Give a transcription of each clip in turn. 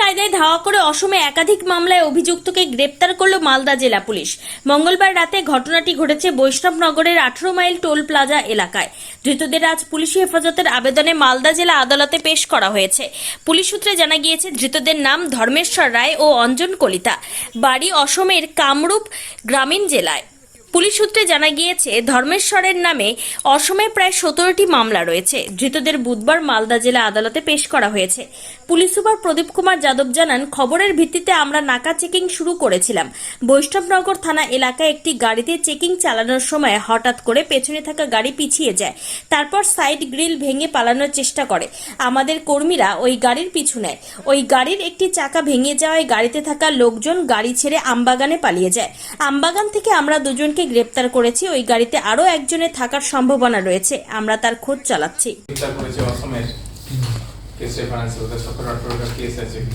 কায়দায় ধাওয়া করে অসমে একাধিক মামলায় অভিযুক্তকে গ্রেপ্তার করল মালদা জেলা পুলিশ। মঙ্গলবার রাতে ঘটনাটি ঘটেছে বৈষ্ণবনগরের আঠারো মাইল টোল প্লাজা এলাকায়। ধৃতদের আজ পুলিশি হেফাজতের আবেদনে মালদা জেলা আদালতে পেশ করা হয়েছে। পুলিশ সূত্রে জানা গিয়েছে, ধৃতদের নাম ধর্মেশ্বর রায় ও অঞ্জন কলিতা। বাড়ি অসমের কামরূপ গ্রামীণ জেলায়। পুলিশ সূত্রে জানা গিয়েছে, ধর্মেশ্বরের নামে অসমে প্রায় সতেরোটি মামলা রয়েছে। ধৃতদের বুধবার মালদা জেলা আদালতে পেশ করা হয়েছে। পুলিশ সুপার প্রদীপ কুমার যাদব জানান, খবরের ভিত্তিতে আমরা নাকা চেকিং শুরু করেছিলাম। বৈষ্ণবনগর থানা এলাকায় একটি গাড়িতে চেকিং চালানোর সময় হঠাৎ করে পেছনে থাকা গাড়ি পিছিয়ে যায়। তারপর সাইড গ্রিল ভেঙে পালানোর চেষ্টা করে। আমাদের কর্মীরা ওই গাড়ির পিছু নেয়। ওই গাড়ির একটি চাকা ভেঙে যাওয়ায় গাড়িতে থাকা লোকজন গাড়ি ছেড়ে আমবাগানে পালিয়ে যায়। আমবাগান থেকে আমরা দুজনকে গ্রেপ্তার করেছি। ওই গাড়িতে আরও একজনের থাকার সম্ভাবনা রয়েছে। আমরা তার খোঁজ চালাচ্ছি।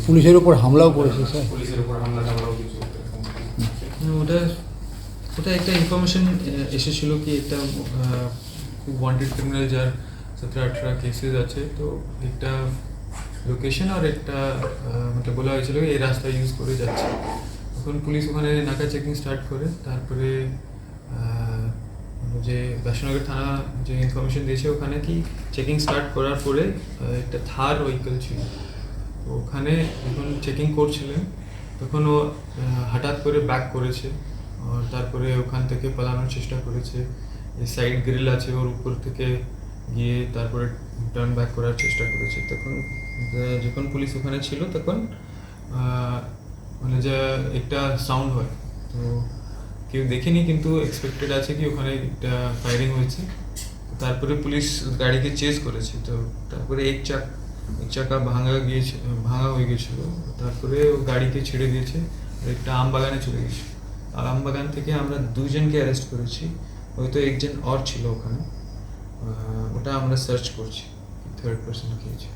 পুলিশের উপর হামলাও করেছে স্যার। পুলিশের উপর হামলা টামলাও কিছু ওটা ওটা একটা ইনফরমেশন এসেছিল কি একটা খুব ওয়ান্টেড ক্রিমিনাল যার সতেরো আঠারো কেসেস আছে তো একটা লোকেশন আর একটা মানে বলা হয়েছিল এই রাস্তা ইউজ করে যাচ্ছে। তখন পুলিশ ওখানে নাকা চেকিং স্টার্ট করে। তারপরে যে বৈষ্ণনগর থানা যে ইনফরমেশন দিয়েছে, ওখানে কি চেকিং স্টার্ট করার পরে একটা থার ভেহিকেল ছিল। ওখানে যখন চেকিং করছিলেন, তখন ও হঠাৎ করে ব্যাক করেছে আর তারপরে ওখান থেকে পালানোর চেষ্টা করেছে। সাইড গ্রিল আছে ওর উপর থেকে গিয়ে তারপরে টার্ন ব্যাক করার চেষ্টা করেছে। তখন যখন পুলিশ ওখানে ছিল, তখন মানে যে একটা সাউন্ড হয়, তো কেউ দেখেনি, কিন্তু এক্সপেক্টেড আছে কি ওখানে ফায়ারিং হয়েছে। তারপরে পুলিশ গাড়িকে চেজ করেছে, তো তারপরে এক চাক চাকা ভাঙা গিয়েছে, ভাঙা হয়ে গেছিল তারপরে ও গাড়িকে ছেড়ে দিয়েছে একটা আম বাগানে চলে গেছে আর আম বাগান থেকে আমরা দুজনকে অ্যারেস্ট করেছি, হয়তো একজন অর ছিল ওখানে। ওটা আমরা সার্চ করছি থার্ড পার্সন খেয়েছে